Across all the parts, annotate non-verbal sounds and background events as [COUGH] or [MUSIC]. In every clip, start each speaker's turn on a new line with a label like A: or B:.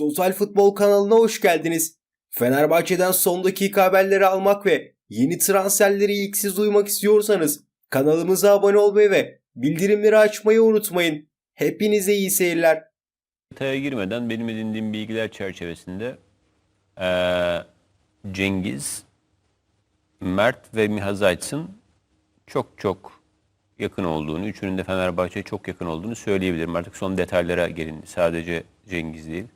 A: Total Futbol kanalına hoş geldiniz. Fenerbahçe'den son dakika haberleri almak ve yeni transferleri ilk siz duymak istiyorsanız kanalımıza abone olmayı ve bildirimleri açmayı unutmayın. Hepinize iyi seyirler.
B: Detaya girmeden benim edindiğim bilgiler çerçevesinde eee, Cengiz, Mert ve Miha Zayt'ın çok çok yakın olduğunu, üçünün de Fenerbahçe'ye çok yakın olduğunu söyleyebilirim. Artık son detaylara gelin. Sadece Cengiz değil,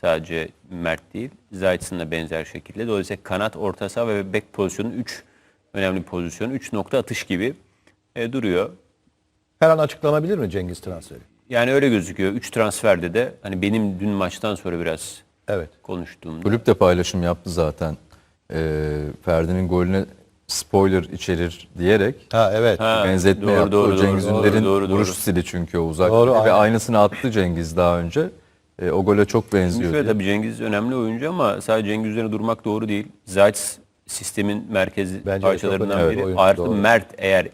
B: sadece Mert değil, Zayt'ın da benzer şekilde. Dolayısıyla kanat, orta saha ve bek pozisyonu 3 önemli pozisyon, 3 nokta atış gibi e, duruyor.
C: Her an açıklanabilir mi Cengiz transferi?
B: Yani öyle gözüküyor. 3 transferde de hani benim dün maçtan sonra biraz
C: Evet.
B: konuştuğumda.
D: Kulüp de paylaşım yaptı zaten. Ee, Ferdi'nin golüne spoiler içerir diyerek
C: Ha evet.
B: Ha,
D: benzetme
B: doğru,
D: yaptı.
B: doğru,
D: o
B: doğru,
D: Cengiz
B: doğru,
D: Ünder'in
B: doğru,
D: vuruş
B: doğru.
D: stili çünkü o uzak.
C: Doğru,
D: ve
C: aynen.
D: aynısını attı Cengiz daha önce. Ee, o gole çok benziyor.
B: Şöyle tabii Cengiz önemli oyuncu ama sadece Cengiz üzerine durmak doğru değil. Zayt sistemin merkezi
C: Bence de
B: parçalarından
C: önemli
B: biri.
C: oyuncu,
B: Artı
C: doğru.
B: Mert eğer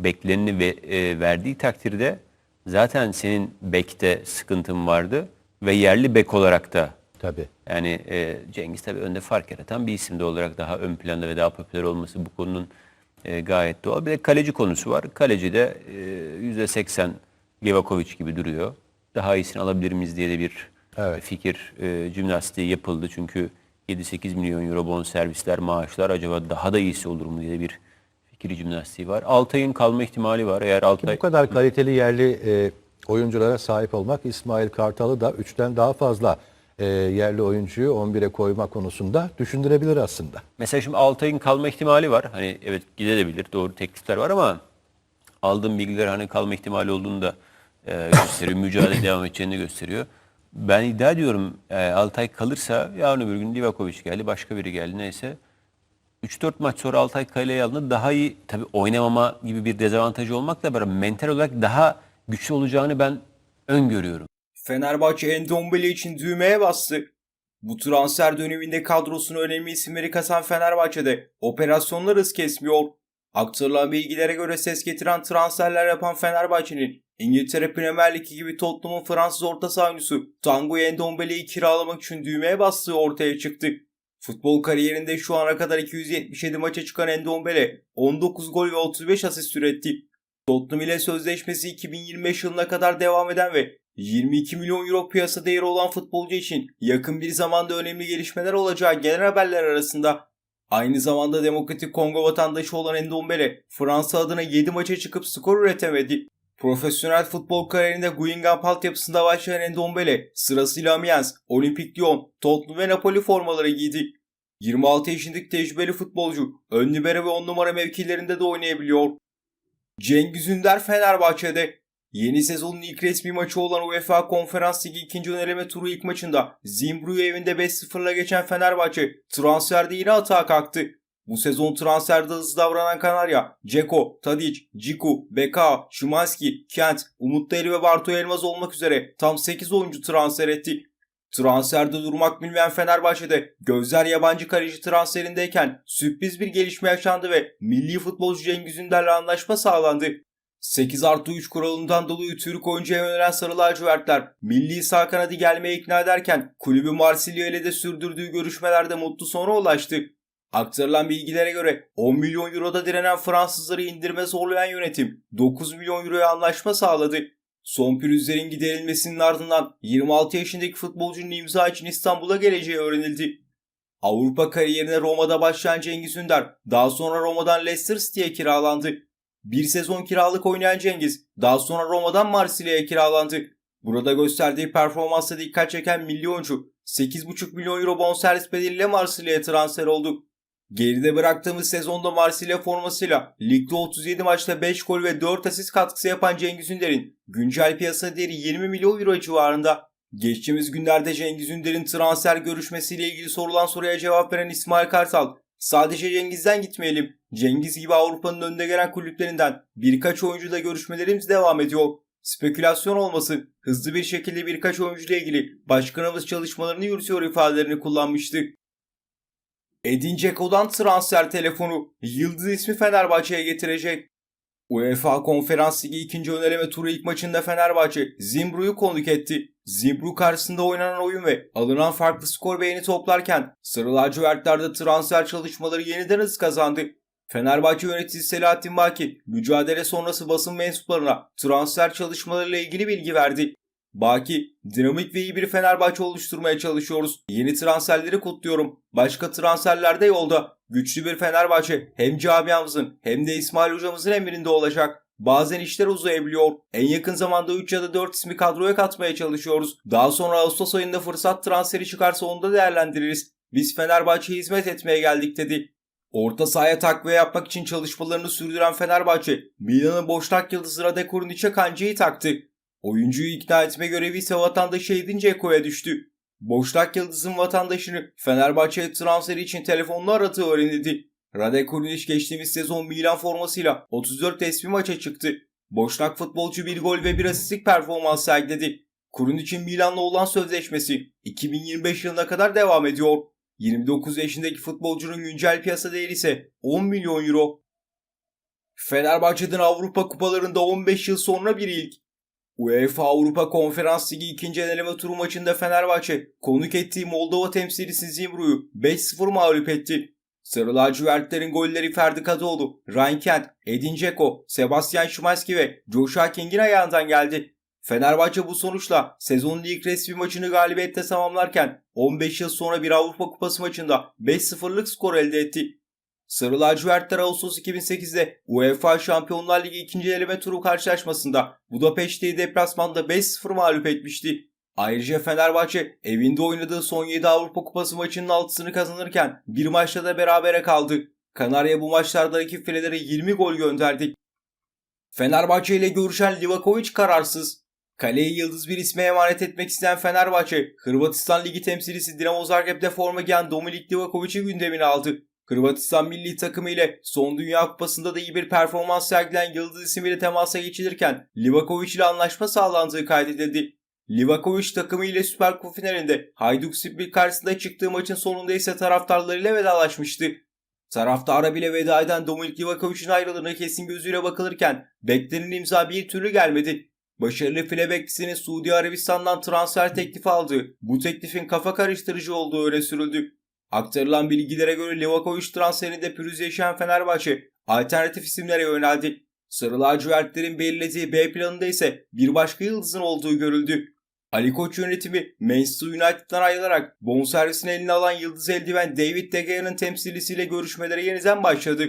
B: bekleneni ve, e, verdiği takdirde zaten senin bekte sıkıntın vardı ve yerli bek olarak da
C: Tabii.
B: Yani e, Cengiz tabii önde fark yaratan bir isimde olarak daha ön planda ve daha popüler olması bu konunun e, gayet doğal. Bir de kaleci konusu var. Kaleci de e, %80 Livakovic gibi duruyor. Daha iyisini alabilir miyiz diye de bir
C: Evet.
B: fikir e, jimnastiği yapıldı. Çünkü 7-8 milyon euro bon servisler, maaşlar acaba daha da iyisi olur mu diye bir fikir jimnastiği var. Altay'ın kalma ihtimali var. Eğer Altay
C: Bu kadar kaliteli yerli e, oyunculara sahip olmak İsmail Kartal'ı da 3'ten daha fazla e, yerli oyuncuyu 11'e koyma konusunda düşündürebilir aslında.
B: Mesela şimdi Altay'ın kalma ihtimali var. Hani evet gidebilir. Doğru teklifler var ama aldığım bilgiler hani kalma ihtimali olduğunu da e, gösteriyor. Mücadele [COUGHS] devam edeceğini gösteriyor. Ben iddia ediyorum e, Altay kalırsa yarın öbür gün Livakovic geldi, başka biri geldi neyse. 3-4 maç sonra Altay Kale'ye alındı. Daha iyi tabii oynamama gibi bir dezavantajı olmakla beraber mental olarak daha güçlü olacağını ben öngörüyorum.
A: Fenerbahçe Endombele için düğmeye bastı. Bu transfer döneminde kadrosunu önemli isimleri kasan Fenerbahçe'de operasyonlar hız kesmiyor. Aktarılan bilgilere göre ses getiren transferler yapan Fenerbahçe'nin İngiltere Premier Ligi gibi Tottenham'ın Fransız orta saha oyuncusu Tanguy Endombele'yi kiralamak için düğmeye bastığı ortaya çıktı. Futbol kariyerinde şu ana kadar 277 maça çıkan Endombele 19 gol ve 35 asist üretti. Tottenham ile sözleşmesi 2025 yılına kadar devam eden ve 22 milyon euro piyasa değeri olan futbolcu için yakın bir zamanda önemli gelişmeler olacağı genel haberler arasında. Aynı zamanda Demokratik Kongo vatandaşı olan Endombele Fransa adına 7 maça çıkıp skor üretemedi. Profesyonel futbol kariyerinde Guingamp altyapısında başlayan Endombele sırasıyla Amiens, Olimpik Lyon, Tottenham ve Napoli formaları giydi. 26 yaşındaki tecrübeli futbolcu ön libero ve 10 numara mevkilerinde de oynayabiliyor. Cengiz Ünder Fenerbahçe'de. Yeni sezonun ilk resmi maçı olan UEFA Konferans Ligi ikinci öneleme turu ilk maçında Zimbru'yu evinde 5-0'la geçen Fenerbahçe transferde yine atağa kalktı. Bu sezon transferde hızlı davranan Kanarya, Ceko, Tadic, Ciku, Beka, Şimanski, Kent, Umut Deli ve Bartu Elmaz olmak üzere tam 8 oyuncu transfer etti. Transferde durmak bilmeyen Fenerbahçe'de gözler yabancı kaleci transferindeyken sürpriz bir gelişme yaşandı ve milli futbolcu Cengiz Ünder'le anlaşma sağlandı. 8 artı 3 kuralından dolayı Türk oyuncuya yönelen Sarı Lacivertler milli sağ kanadı gelmeye ikna ederken kulübü Marsilya ile de sürdürdüğü görüşmelerde mutlu sona ulaştı. Aktarılan bilgilere göre 10 milyon euroda direnen Fransızları indirme zorlayan yönetim 9 milyon euroya anlaşma sağladı. Son pürüzlerin giderilmesinin ardından 26 yaşındaki futbolcunun imza için İstanbul'a geleceği öğrenildi. Avrupa kariyerine Roma'da başlayan Cengiz Ünder daha sonra Roma'dan Leicester City'ye kiralandı. Bir sezon kiralık oynayan Cengiz daha sonra Roma'dan Marsilya'ya kiralandı. Burada gösterdiği performansla dikkat çeken milli oyuncu 8,5 milyon euro bonservis bedeliyle Marsilya'ya transfer oldu. Geride bıraktığımız sezonda Marsilya formasıyla ligde 37 maçta 5 gol ve 4 asist katkısı yapan Cengiz Ünder'in güncel piyasa değeri 20 milyon euro civarında. Geçtiğimiz günlerde Cengiz Ünder'in transfer görüşmesiyle ilgili sorulan soruya cevap veren İsmail Kartal, sadece Cengiz'den gitmeyelim. Cengiz gibi Avrupa'nın önde gelen kulüplerinden birkaç oyuncuyla görüşmelerimiz devam ediyor. Spekülasyon olmasın, hızlı bir şekilde birkaç oyuncuyla ilgili başkanımız çalışmalarını yürütüyor ifadelerini kullanmıştı. Edin Dzeko'dan transfer telefonu Yıldız ismi Fenerbahçe'ye getirecek. UEFA Konferans Ligi ikinci öneleme turu ilk maçında Fenerbahçe Zimbru'yu konuk etti. Zimbru karşısında oynanan oyun ve alınan farklı skor beğeni toplarken Sarı lacivertlerde transfer çalışmaları yeniden hız kazandı. Fenerbahçe yöneticisi Selahattin Baki mücadele sonrası basın mensuplarına transfer çalışmalarıyla ilgili bilgi verdi. Baki, dinamik ve iyi bir Fenerbahçe oluşturmaya çalışıyoruz. Yeni transferleri kutluyorum. Başka transferler de yolda. Güçlü bir Fenerbahçe hem camiamızın hem de İsmail hocamızın emrinde olacak. Bazen işler uzayabiliyor. En yakın zamanda 3 ya da 4 ismi kadroya katmaya çalışıyoruz. Daha sonra Ağustos ayında fırsat transferi çıkarsa onu da değerlendiririz. Biz Fenerbahçe'ye hizmet etmeye geldik dedi. Orta sahaya takviye yapmak için çalışmalarını sürdüren Fenerbahçe, Milan'ın boşnak yıldızı Rade Kurniç'e kancayı taktı. Oyuncuyu ikna etme görevi ise vatandaşı Edin Dzeko'ya düştü. Boşnak Yıldız'ın vatandaşını Fenerbahçe transferi için telefonla aradığı öğrenildi. Rade Kurniç geçtiğimiz sezon Milan formasıyla 34 resmi maça çıktı. Boşnak futbolcu bir gol ve bir asistlik performans sergiledi. Kurniç'in Milan'la olan sözleşmesi 2025 yılına kadar devam ediyor. 29 yaşındaki futbolcunun güncel piyasa değeri ise 10 milyon euro. Fenerbahçe'den Avrupa kupalarında 15 yıl sonra bir ilk. UEFA Avrupa Konferans Ligi ikinci eleme turu maçında Fenerbahçe konuk ettiği Moldova temsilcisi Zimbru'yu 5-0 mağlup etti. Sarı lacivertlerin golleri Ferdi Kadıoğlu, Ryan Kent, Edin Dzeko, Sebastian Szymanski ve Joshua King'in ayağından geldi. Fenerbahçe bu sonuçla sezonun ilk resmi maçını galibiyette tamamlarken 15 yıl sonra bir Avrupa Kupası maçında 5-0'lık skor elde etti. Sarı lacivertler Ağustos 2008'de UEFA Şampiyonlar Ligi ikinci eleme turu karşılaşmasında Budapeşte'yi deplasmanda 5-0 mağlup etmişti. Ayrıca Fenerbahçe evinde oynadığı son 7 Avrupa Kupası maçının 6'sını kazanırken bir maçta da berabere kaldı. Kanarya bu maçlarda rakip filelere 20 gol gönderdi. Fenerbahçe ile görüşen Livakovic kararsız. Kaleyi yıldız bir isme emanet etmek isteyen Fenerbahçe, Hırvatistan Ligi temsilcisi Dinamo Zagreb'de forma giyen Dominik Livakovic'i gündemine aldı. Hırvatistan milli takımı ile son Dünya Kupası'nda da iyi bir performans sergilen Yıldız ismiyle temasa geçilirken Livakovic ile anlaşma sağlandığı kaydedildi. Livakovic takımı ile Süper Kupa finalinde Hajduk Split karşısında çıktığı maçın sonunda ise taraftarlarıyla vedalaşmıştı. Taraftara bile veda eden Dominik Livakovic'in ayrılığına kesin gözüyle bakılırken beklenen imza bir türlü gelmedi. Başarılı file bekçisinin Suudi Arabistan'dan transfer teklifi aldığı, bu teklifin kafa karıştırıcı olduğu öne sürüldü. Aktarılan bilgilere göre Livakovic transferinde pürüz yaşayan Fenerbahçe alternatif isimlere yöneldi. Sarı lacivertlerin belirlediği B planında ise bir başka yıldızın olduğu görüldü. Ali Koç yönetimi Manchester United'dan ayrılarak bonservisini eline alan yıldız eldiven David De Gea'nın temsilcisiyle görüşmelere yeniden başladı.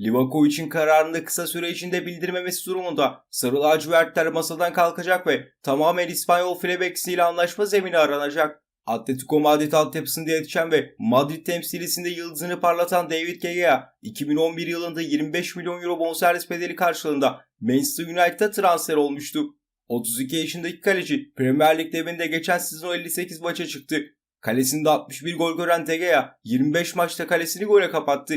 A: Livakovic'in kararını kısa süre içinde bildirmemesi durumunda Sarı lacivertler masadan kalkacak ve tamamen İspanyol ile anlaşma zemini aranacak. Atletico Madrid altyapısında yetişen ve Madrid temsilisinde yıldızını parlatan David De Gea, 2011 yılında 25 milyon euro bonservis bedeli karşılığında Manchester United'a transfer olmuştu. 32 yaşındaki kaleci Premier Lig devinde geçen sezon 58 maça çıktı. Kalesinde 61 gol gören De Gea 25 maçta kalesini gole kapattı.